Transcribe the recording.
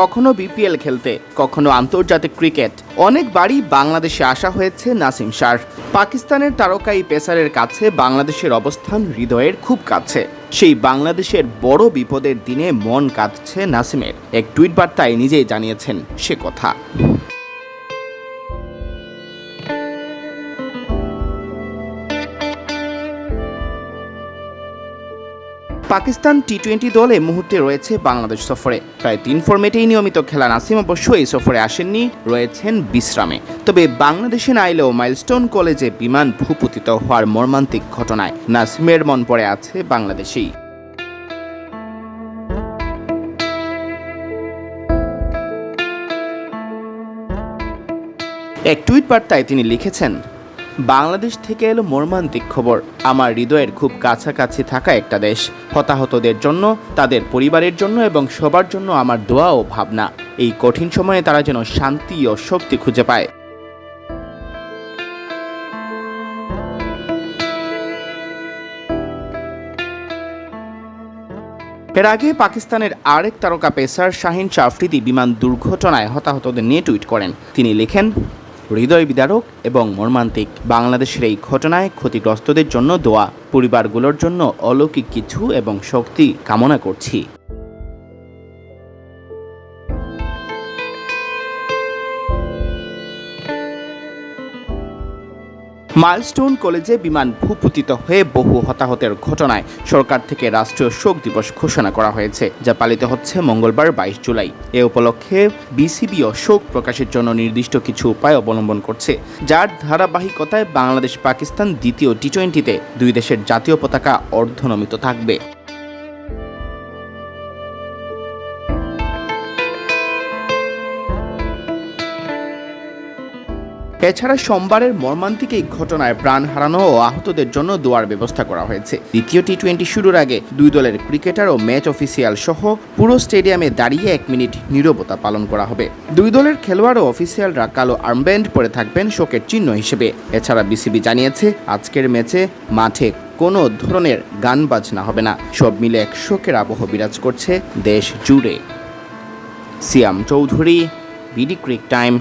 কখনো বিপিএল খেলতে, কখনো আন্তর্জাতিক ক্রিকেট। অনেকবারই বাংলাদেশে আসা হয়েছে নাসিম শার পাকিস্তানের তারকাই পেসারের কাছে বাংলাদেশের অবস্থান হৃদয়ের খুব কাছে। সেই বাংলাদেশের বড় বিপদের দিনে মন কাঁদছে নাসিমের। এক টুইট বার্তায় নিজেই জানিয়েছেন সে কথা। পাকিস্তান টি টোয়েন্টি দল মুহূর্তে রয়েছে বাংলাদেশ সফরে। প্রায় তিন ফর্মেটেই নিয়মিত খেলা নাসিম অবশ্য এই সফরে আসেননি, রয়েছেন বিশ্রামে। তবে বাংলাদেশে না এলেও মাইলস্টোন কলেজে বিমান ভূপতিত হওয়ার মর্মান্তিক ঘটনায় নাসিমের মন পড়ে আছে বাংলাদেশেই। এক টুইট বার্তায় তিনি লিখেছেন বাংলাদেশ থেকে এলো মর্মান্তিক খবর। আমার হৃদয়ের খুব কাছাকাছি থাকা একটা দেশ। হতাহতদের জন্য, তাদের পরিবারের জন্য এবং সবার জন্য আমার দোয়া ও ভাবনা। এই কঠিন সময়ে তারা যেন শান্তি ও শক্তি খুঁজে পায়। এর আগে পাকিস্তানের আরেক তারকা পেসার শাহিন আফ্রিদি বিমান দুর্ঘটনায় হতাহতদের নিয়ে টুইট করেন। তিনি লেখেন হৃদয় বিদারক এবং মর্মান্তিক। বাংলাদেশের এই ঘটনায় ক্ষতিগ্রস্তদের জন্য দোয়া। পরিবারগুলোর জন্য অলৌকিক কিছু এবং শক্তি কামনা করছি। মাইলস্টোন কলেজে বিমান ভূপতিত হয়ে বহু হতাহতের ঘটনায় সরকার থেকে রাষ্ট্রীয় শোক দিবস ঘোষণা করা হয়েছে, যা পালিত হচ্ছে মঙ্গলবার বাইশ জুলাই। এ উপলক্ষে বিসিবিও শোক প্রকাশের জন্য নির্দিষ্ট কিছু উপায় অবলম্বন করছে, যার ধারাবাহিকতায় বাংলাদেশ পাকিস্তান দ্বিতীয় টি টোয়েন্টিতে দুই দেশের জাতীয় পতাকা অর্ধনমিত থাকবে। এছাড়া সোমবারের মর্মান্তিক এই ঘটনায় প্রাণ হারানো ও আহতদের জন্য দোয়ার ব্যবস্থা করা হয়েছে। দ্বিতীয় টি টোয়েন্টি শুরুর আগে দুই দলের ক্রিকেটার ও ম্যাচ অফিসিয়াল সহ পুরো স্টেডিয়ামে দাঁড়িয়ে এক মিনিট নীরবতা পালন করা হবে। দুই দলের খেলোয়াড় ও অফিসিয়ালরা কালো আর্মব্যান্ড পরে থাকবেন শোকের চিহ্ন হিসেবে। এছাড়া বিসিবি জানিয়েছে, আজকের ম্যাচে মাঠে কোনো ধরনের গান বাজনা হবে না। সব মিলে এক শোকের আবহ বিরাজ করছে দেশ জুড়ে। Siam Chowdhury BD crick time